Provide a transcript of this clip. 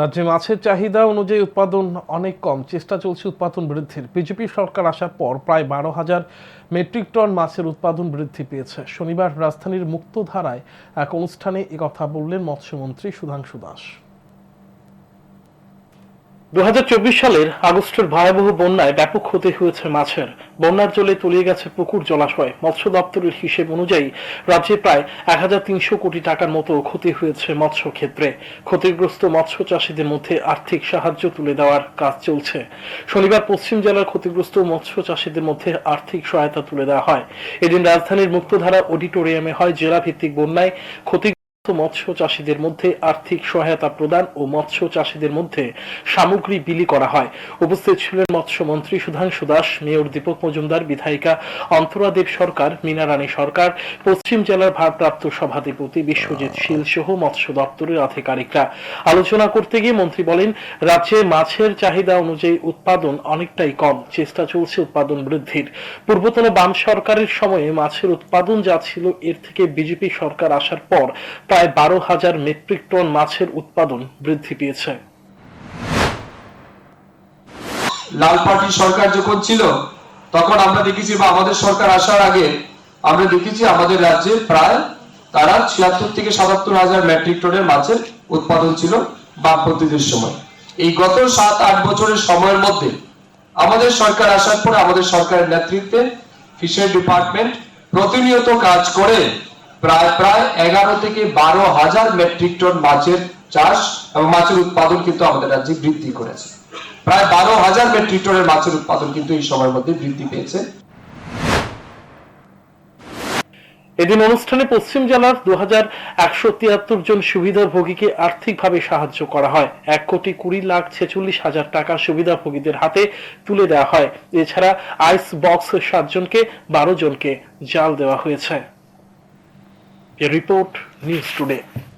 রাজ্যে মাছের চাহিদা অনুযায়ী উৎপাদন অনেক কম। চেষ্টা চলছে উৎপাদন বৃদ্ধির। বিজেপি সরকার আসার পর প্রায় বারো হাজার মেট্রিক টন মাছের উৎপাদন বৃদ্ধি পেয়েছে। শনিবার রাজধানীর মুক্তধারায় এক অনুষ্ঠানে একথা বললেন মৎস্যমন্ত্রী সুধাংশু দাস। সালের আগস্টের ভয়াবহ বন্যায় ব্যাপক ক্ষতি হয়েছে মাছের। বন্যার জলে তলিয়ে গেছে পুকুর জলাশয়। মৎস্য দপ্তরের হিসেব অনুযায়ী রাজ্যে প্রায় এক হাজার তিনশো কোটি টাকার মতো ক্ষতি হয়েছে মৎস্য ক্ষেত্রে। ক্ষতিগ্রস্ত মৎস্য চাষীদের মধ্যে আর্থিক সাহায্য তুলে দেওয়ার কাজ চলছে। শনিবার পশ্চিম জেলার ক্ষতিগ্রস্ত মৎস্য চাষীদের মধ্যে আর্থিক সহায়তা তুলে দেওয়া হয়। এদিন রাজধানীর মুক্তধারা অডিটোরিয়ামে হয় জেলা ভিত্তিক বন্যায় ক্ষতি মৎস্য চাষীদের মধ্যে আর্থিক সহায়তা প্রদান ও মৎস্য চাষীদের মধ্যে সামগ্রী বিলি করা হয়। উপস্থিত ছিলেন মৎস্যমন্ত্রী সুধাংশু দাস, মেয়র দীপক মজুমদার, বিধায়িকা অন্তরা দেব সরকার, মীনা রানী সরকার, পশ্চিম জেলার ভারপ্রাপ্ত সভাধিপতি বিশ্বজিৎ শীল সহ মৎস্য দপ্তরের আধিকারিকরা। আলোচনা করতে গিয়ে মন্ত্রী বলেন, রাজ্যে মাছের চাহিদা অনুযায়ী উৎপাদন অনেকটাই কম, চেষ্টা চলছে উৎপাদন বৃদ্ধির। পূর্বতন বাম সরকারের সময়ে মাছের উৎপাদন যা ছিল, এর থেকে বিজেপি সরকার আসার পর প্রায় বারো হাজার মেট্রিক টন মাছের উৎপাদন বৃদ্ধি পেয়েছে। লাল পার্টির সরকার যখন ছিল, তখন আমরা দেখেছি বা আমাদের সরকার আসার আগে আমরা দেখেছি আমাদের রাজ্যে প্রায় তারা ছিয়াত্তর থেকে সাতাত্তর হাজার মেট্রিক টনের মাছের উৎপাদন ছিল বামপন্থীদের সময়। এই গত সাত, আট বছরের সময়ের মধ্যে আমাদের সরকার আসার পরে আমাদের সরকারের নেতৃত্বে ফিশারি ডিপার্টমেন্ট প্রতিনিয়ত কাজ করে প্রায় প্রায় এগারো থেকে বারো হাজার মেট্রিক টন মাছের চাষ এবং মাছের উৎপাদন কিন্তু আমাদের রাজ্যে বৃদ্ধি করেছে। প্রায় বারো হাজার মেট্রিক টনের মাছের উৎপাদন কিন্তু এই সময়ের মধ্যে বৃদ্ধি পেয়েছে। এদিন অনুষ্ঠানে পশ্চিম জেলার দু হাজার একশো তিয়াত্তর জন সুবিধাভোগীকে আর্থিকভাবে সাহায্য করা হয়। এক কোটি কুড়ি লাখ ছেচল্লিশ হাজার টাকা সুবিধাভোগীদের হাতে তুলে দেওয়া হয়। এছাড়া আইস বক্স সাতজনকে, বারো জনকে জাল দেওয়া হয়েছে। A report news today.